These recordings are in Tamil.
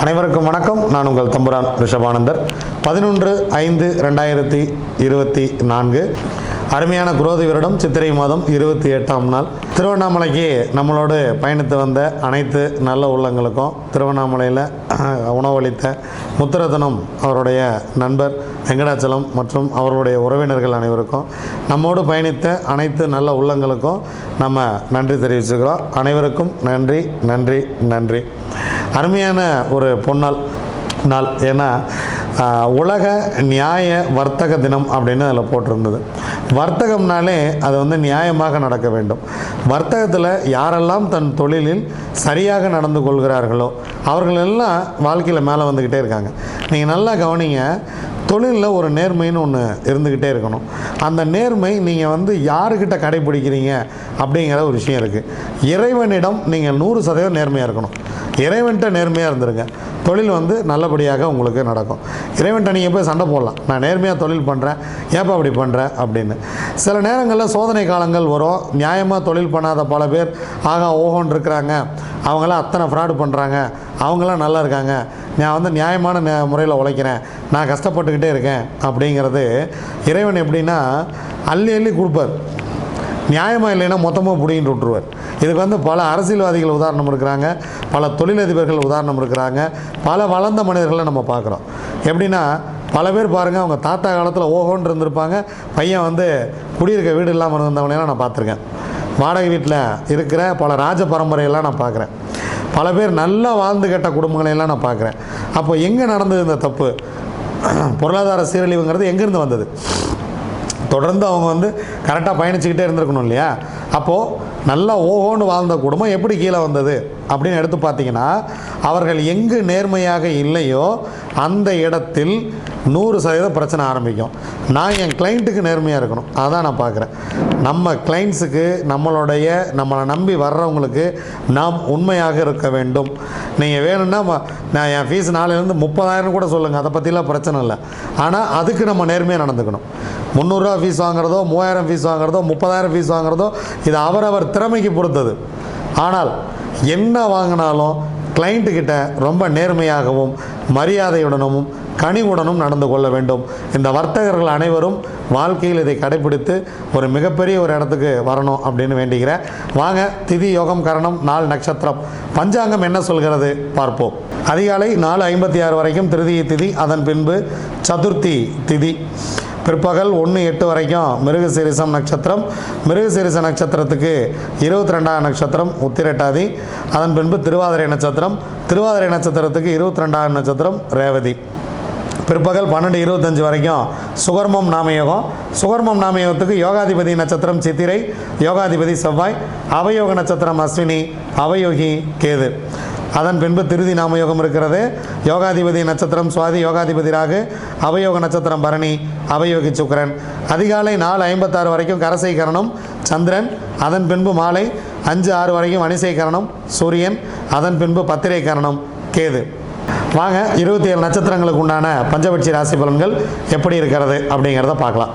அனைவருக்கும் வணக்கம். நான் உங்கள் தம்புரான் ரிஷபானந்தர். பதினொன்று ஐந்து ரெண்டாயிரத்தி இருபத்தி நான்கு. அருமையான குரோதி வருடம் சித்திரை மாதம் இருபத்தி எட்டாம் நாள். திருவண்ணாமலைக்கு நம்மளோடு பயணித்து வந்த அனைத்து நல்ல உள்ளங்களுக்கும் திருவண்ணாமலையில் உணவளித்த முத்துரத்னம் அவருடைய நண்பர் வெங்கடாச்சலம் மற்றும் அவர்களுடைய உறவினர்கள் அனைவருக்கும் நம்மோடு பயணித்த அனைத்து நல்ல உள்ளங்களுக்கும் நம்ம நன்றி தெரிவிச்சுக்கிறோம். அனைவருக்கும் நன்றி நன்றி நன்றி. அருமையான ஒரு பொன்னாள் நாள். ஏன்னா உலக நியாய வர்த்தக தினம் அப்படின்னு அதில் போட்டிருந்தது. வர்த்தகம்னாலே அது வந்து நியாயமாக நடக்க வேண்டும். வர்த்தகத்தில் யாரெல்லாம் தன் தொழிலில் சரியாக நடந்து கொள்கிறார்களோ அவர்கள் எல்லாம் வாழ்க்கையில் மேலே வந்துக்கிட்டே இருக்காங்க. நீங்கள் நல்லா கவனிங்க தொழிலில் ஒரு நேர்மைன்னு ஒன்று இருந்துக்கிட்டே இருக்கணும். அந்த நேர்மை நீங்கள் வந்து யாருக்கிட்ட கடைபிடிக்கிறீங்க அப்படிங்கிற ஒரு விஷயம் இருக்குது இறைவனிடம் நீங்கள் நூறு சதவீதம் நேர்மையாக இருக்கணும். இறைவன்கிட்ட நேர்மையாக இருந்துருங்க. தொழில் வந்து நல்லபடியாக உங்களுக்கு நடக்கும். இறைவன்கிட்ட நீங்கள் போய் சண்டை போடலாம். நான் நேர்மையாக தொழில் பண்ணுறேன் ஏப்பா அப்படி பண்ணுறேன் அப்படின்னு. சில நேரங்களில் சோதனை காலங்கள் வரும். நியாயமாக தொழில் பண்ணாத பல பேர் ஆகா ஓஹோன்னு இருக்கிறாங்க. அவங்களாம் அத்தனை ஃப்ராடு பண்ணுறாங்க அவங்களாம் நல்லா இருக்காங்க. நான் வந்து நியாயமான நே- முறையில் உழைக்கிறேன். நான் கஷ்டப்பட்டுக்கிட்டே இருக்கேன் அப்படிங்கிறது இறைவன் எப்படின்னா அள்ளி அள்ளி கொடுப்பார். நியாயமாக இல்லைன்னா மொத்தமாக பிடிங்கிட்டு விட்ருவார் இதுக்கு வந்து பல அரசியல்வாதிகள் உதாரணம் இருக்கிறாங்க பல தொழிலதிபர்கள் உதாரணம் இருக்கிறாங்க பல வளர்ந்த மனிதர்களை நம்ம பார்க்குறோம். எப்படின்னா பல பேர் பாருங்கள் அவங்க தாத்தா காலத்தில் ஓஹோன்னு இருந்திருப்பாங்க பையன் வந்து குடியிருக்க வீடு இல்லாமல் இருந்தவனையெல்லாம் நான் பார்த்துருக்கேன். வாடகை வீட்டில் இருக்கிற பல ராஜ பரம்பரையெல்லாம் நான் பார்க்குறேன். பல பேர் நல்லா வாழ்ந்து கெட்ட குடும்பங்களையெல்லாம் நான் பார்க்குறேன். அப்போ எங்கே நடந்தது இந்த தப்பு? பொருளாதார சீரழிவுங்கிறது எங்கேருந்து வந்தது? தொடர்ந்து அவங்க வந்து கரெக்டாக பயணிச்சுக்கிட்டே இருந்திருக்கணும் இல்லையா? அப்போது நல்லா ஓஹோன்னு வாழ்ந்த குடும்பம் எப்படி கீழே வந்தது? அப்படின்னு எடுத்து பார்த்தீங்கன்னா அவர்கள் எங்கு நேர்மையாக இல்லையோ அந்த இடத்தில் நூறு சதவீதம் பிரச்சனை ஆரம்பிக்கும். நான் என் கிளைண்ட்டுக்கு நேர்மையாக இருக்கணும். அதான் நான் பார்க்குறேன். நம்ம கிளைண்ட்ஸுக்கு நம்மளுடைய நம்மளை நம்பி வர்றவங்களுக்கு நாம் உண்மையாக இருக்க வேண்டும். நீங்கள் வேணும்னா நான் என் ஃபீஸ் நாளையிலேருந்து முப்பதாயிரம் கூட சொல்லுங்கள் அதை பற்றிலாம் பிரச்சனை இல்லை. ஆனால் அதுக்கு நம்ம நேர்மையாக நடந்துக்கணும். முந்நூறுரூவா ஃபீஸ் வாங்குறதோ மூவாயிரம் ஃபீஸ் வாங்குறதோ முப்பதாயிரம் ஃபீஸ் வாங்குறதோ இது அவரவர் திறமைக்கு பொறுத்தது. ஆனால் என்ன வாங்கினாலும் கிளைண்ட்டுக்கிட்ட ரொம்ப நேர்மையாகவும் மரியாதையுடனும் கனிவுடனும் நடந்து கொள்ள வேண்டும். இந்த வர்த்தகர்கள் அனைவரும் வாழ்க்கையில் இதை கடைபிடித்து ஒரு மிகப்பெரிய ஒரு இடத்துக்கு வரணும் அப்படின்னு வேண்டிக்கிறேன் வாங்க திதி யோகம் கரணம் நாள் நட்சத்திரம். பஞ்சாங்கம் என்ன சொல்கிறது? பார்ப்போம். அதிகாலை நாலு ஐம்பத்தி ஆறு வரைக்கும் திருதிய திதி. அதன் பின்பு சதுர்த்தி திதி. பிற்பகல் ஒன்று எட்டு வரைக்கும் மிருகசீரிசம் நட்சத்திரம். மிருகசீரிச நட்சத்திரத்துக்கு இருபத்தி ரெண்டாம் நட்சத்திரம் உத்திரட்டாதி. அதன் பின்பு திருவாதிரை நட்சத்திரம். திருவாதிரை நட்சத்திரத்துக்கு இருபத்தி ரெண்டாம் நட்சத்திரம் ரேவதி. பிற்பகல் பன்னெண்டு இருபத்தஞ்சு வரைக்கும் சுகர்மம் நாமயோகம். சுகர்மம் நாமயோகத்துக்கு யோகாதிபதி நட்சத்திரம் சித்திரை யோகாதிபதி செவ்வாய் அவயோக நட்சத்திரம் அஸ்வினி அவயோகி கேது. அதன் பின்பு திருதி நாமயோகம் இருக்கிறது. யோகாதிபதி நட்சத்திரம் சுவாதி யோகாதிபதி ராகு அவயோக நட்சத்திரம் பரணி அவயோகி சுக்கரன். அதிகாலை நாலு ஐம்பத்தாறு வரைக்கும் கரசை கரணம் சந்திரன். அதன் பின்பு மாலை அஞ்சு ஆறு வரைக்கும் வணிசை கரணம் சூரியன். அதன் பின்பு பத்திரை கரணம் கேது. வாங்க இருபத்தி ஏழு நட்சத்திரங்களுக்கு உண்டான பஞ்சபட்சி ராசி பலன்கள் எப்படி இருக்கிறது அப்படிங்கிறத பார்க்கலாம்.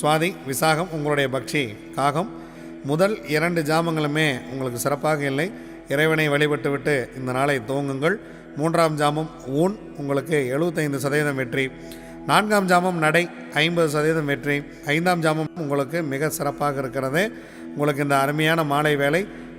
சுவாதி விசாகம் உங்களுடைய பக்ஷி காகம். முதல் இரண்டு ஜாமங்களுமே உங்களுக்கு சிறப்பாக இல்லை. இறைவனை வழிபட்டுவிட்டு இந்த நாளை துவங்குங்கள். மூன்றாம் ஜாமம் ஊன் உங்களுக்கு எழுபத்தைந்து சதவீதம் வெற்றி. நான்காம் ஜாமம் நடை ஐம்பது சதவீதம் வெற்றி. ஐந்தாம் ஜாமம் உங்களுக்கு மிக சிறப்பாக இருக்கிறது. உங்களுக்கு இந்த அருமையான மாலை வேலை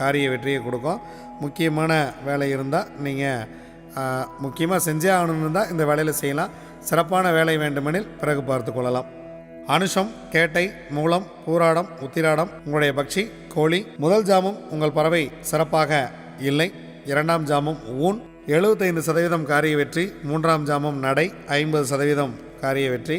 காரிய வெற்றியை கொடுக்கும். முக்கியமான வேலை இருந்தால் நீங்கள் முக்கியமாக செஞ்சே ஆகணும்னு இருந்தால் இந்த வேலையில் செய்யலாம். சிறப்பான வேலை வேண்டுமெனில் பிறகு பார்த்து கொள்ளலாம். அனுஷம் கேட்டை மூலம் பூராடம் உத்திராடம் உங்களுடைய பக்ஷி கோழி முதல் ஜாமும் உங்கள் பறவை சிறப்பாக இல்லை. இரண்டாம் ஜாமும் ஊன். எழுபத்தைந்து சதவீதம் காரிய வெற்றி. மூன்றாம் ஜாமம் நடை. ஐம்பது சதவீதம் காரிய வெற்றி.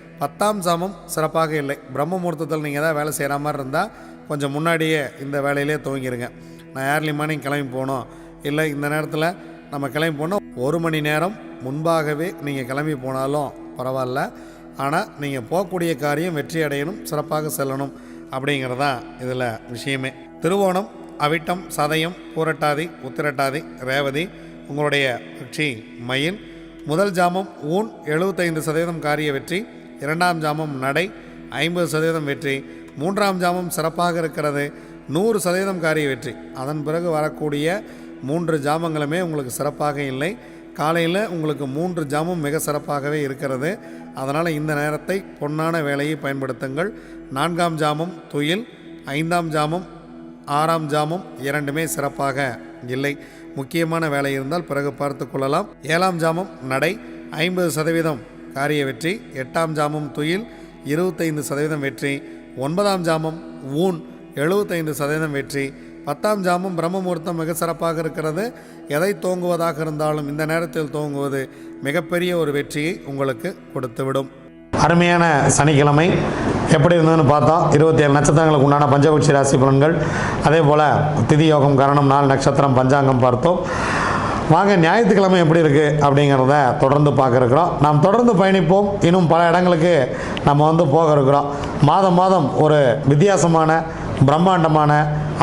பத்தாம் சாமம் சிறப்பாக இல்லை. பிரம்ம முகூர்த்தத்தில் நீங்கள் ஏதாவது வேலை செய்கிற மாதிரி இருந்தால் கொஞ்சம் முன்னாடியே இந்த வேலையிலே துவங்கிடுங்க நான் ஏர்லி மார்னிங் கிளம்பி போகணும். இல்லை இந்த நேரத்தில் நம்ம கிளம்பி போனோம் ஒரு மணி நேரம் முன்பாகவே நீங்கள் கிளம்பி போனாலும் பரவாயில்ல. ஆனால் நீங்கள் போகக்கூடிய காரியம் வெற்றி அடையணும் சிறப்பாக செல்லணும் அப்படிங்கிறதான் இதில் விஷயமே. திருவோணம் அவிட்டம் சதயம் பூரட்டாதி உத்திரட்டாதி ரேவதி உங்களுடைய வெற்றி மயில். முதல் ஜாமம் ஊன் எழுபத்தைந்து சதவீதம் காரிய வெற்றி. இரண்டாம் ஜாமம் நடை ஐம்பது சதவீதம் வெற்றி மூன்றாம் ஜாமம் சிறப்பாக இருக்கிறது நூறு சதவீதம் காரிய வெற்றி. அதன் பிறகு வரக்கூடிய மூன்று ஜாமங்களுமே உங்களுக்கு சிறப்பாக இல்லை. காலையில் உங்களுக்கு மூன்று ஜாமும் மிக சிறப்பாகவே இருக்கிறது. அதனால் இந்த நேரத்தை பொன்னான வேலையை பயன்படுத்துங்கள். நான்காம் ஜாமம் துயில் ஐந்தாம் ஜாமம் ஆறாம் ஜாமம் இரண்டுமே சிறப்பாக இல்லை. முக்கியமான வேலை இருந்தால் பிறகு பார்த்து கொள்ளலாம். ஏழாம் ஜாமம் நடை ஐம்பது சதவீதம் காரிய வெற்றி எட்டாம் ஜாமம் துயில் இருபத்தைந்து சதவீதம் வெற்றி ஒன்பதாம் ஜாமம் ஊன் எழுபத்தைந்து சதவீதம் வெற்றி. பத்தாம் ஜாமம் பிரம்ம முகூர்த்தம் மிக சிறப்பாக இருக்கிறது. எதை தோங்குவதாக இருந்தாலும் இந்த நேரத்தில் தோங்குவது மிகப்பெரிய ஒரு வெற்றியை உங்களுக்கு கொடுத்துவிடும். அருமையான சனிக்கிழமை. எப்படி இருந்ததுன்னு பார்த்தோம் இருபத்தி ஏழு நட்சத்திரங்களுக்கு உண்டான பஞ்சபட்சி ராசி பலன்கள். அதே போல் திதி யோகம் கரணம் நாலு நட்சத்திரம் பஞ்சாங்கம் பார்த்தோம். வாங்க ஞாயிற்றுக்கிழமை எப்படி இருக்குது அப்படிங்கிறத தொடர்ந்து பார்க்க நாம் தொடர்ந்து பயணிப்போம். இன்னும் பல இடங்களுக்கு நம்ம வந்து போக இருக்கிறோம் மாதம் மாதம் ஒரு வித்தியாசமான பிரம்மாண்டமான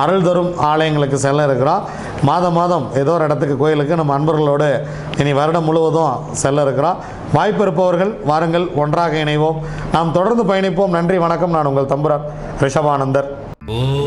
அருள் தரும் ஆலயங்களுக்கு செல்ல இருக்கிறோம். மாதம் மாதம் ஏதோ ஒரு இடத்துக்கு கோயிலுக்கு நம்ம அன்பர்களோடு இனி வருடம் முழுவதும் செல்ல இருக்கிறோம். வாய்ப்பு இருப்பவர்கள் வாருங்கள் ஒன்றாக இணைவோம். நாம் தொடர்ந்து பயணிப்போம். நன்றி வணக்கம். நான் உங்கள் தம்புரான் ரிஷபானந்தர். ஓ